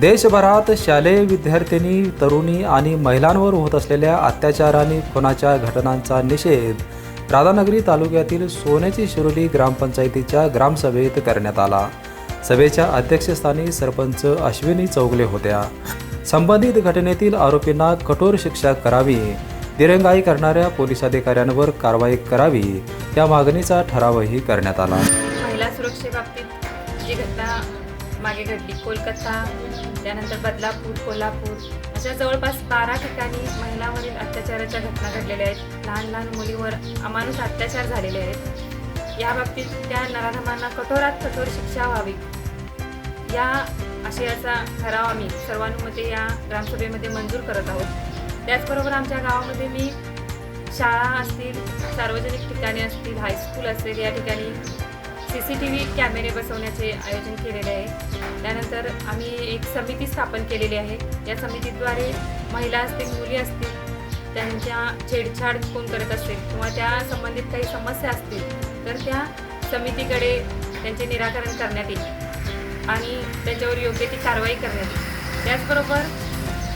देशभरात शालेय विद्यार्थिनी तरुणी आणि महिलांवर होत असलेल्या अत्याचार आणि खुनाच्या घटनांचा निषेध राधानगरी तालुक्यातील सोन्याची शिरोली ग्रामपंचायतीच्या ग्रामसभेत करण्यात आला. सभेच्या अध्यक्षस्थानी सरपंच अश्विनी चौगले होत्या. संबंधित घटनेतील आरोपींना कठोर शिक्षा करावी दिरंगाई करणाऱ्या पोलीस अधिकाऱ्यांवर कारवाई करावी या मागणीचा ठरावही करण्यात आला. महिला सुरक्षेबाबतीत जी घटना मागे घडली. कोलकाता त्यानंतर बदलापूर कोल्हापूर. अशा जवळपास बारा ठिकाणी महिलांवरील अत्याचाराच्या घटना घडलेल्या आहेत. लहान लहान मुलीवर अमानुष अत्याचार झालेले आहेत. या बाबतीत त्या नराधमांना कठोरात कठोर शिक्षा व्हावी. या आशयाचा ठराव आम्ही सर्वानुमते या ग्रामसभेमध्ये मंजूर करत आहोत. त्याचबरोबर आमच्या गावामध्ये मी शाळा असतील सार्वजनिक ठिकाणे असतील हायस्कूल असेल या ठिकाणी सी सी टी व्ही कॅमेरे बसवण्याचे आयोजन केलेले आहे. त्यानंतर आम्ही एक समिती स्थापन केलेली आहे. या समितीद्वारे महिला असतील मुली असतील त्यांच्या छेडछाड कोण करत असेल किंवा त्या संबंधित काही समस्या असतील तर त्या समितीकडे त्यांचे निराकरण करण्यात येईल आणि त्याच्यावर योग्य ती कारवाई करण्यात येईल. त्याचबरोबर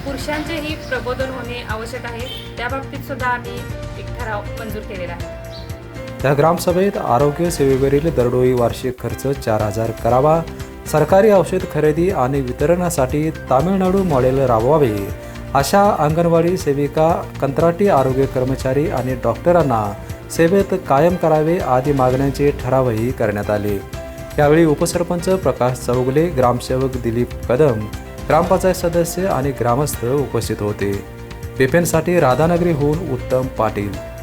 पुरुषांचेही प्रबोधन होणे आवश्यक आहे. त्या सुद्धा आम्ही एक ठराव मंजूर केलेला आहे. त्या ग्रामसभेत आरोग्य सेवेवरील दरडोई वार्षिक खर्च चार हजार करावा. सरकारी औषध खरेदी आणि वितरणासाठी तामिळनाडू मॉडेल राबवावे. अशा अंगणवाडी सेविका कंत्राटी आरोग्य कर्मचारी आणि डॉक्टरांना सेवेत कायम करावे आदी मागण्यांचे ठरावही करण्यात आले. यावेळी उपसरपंच प्रकाश चौगले ग्रामसेवक दिलीप कदम ग्रामपंचायत सदस्य आणि ग्रामस्थ उपस्थित होते. बिपेनसाठी राधानगरीहून उत्तम पाटील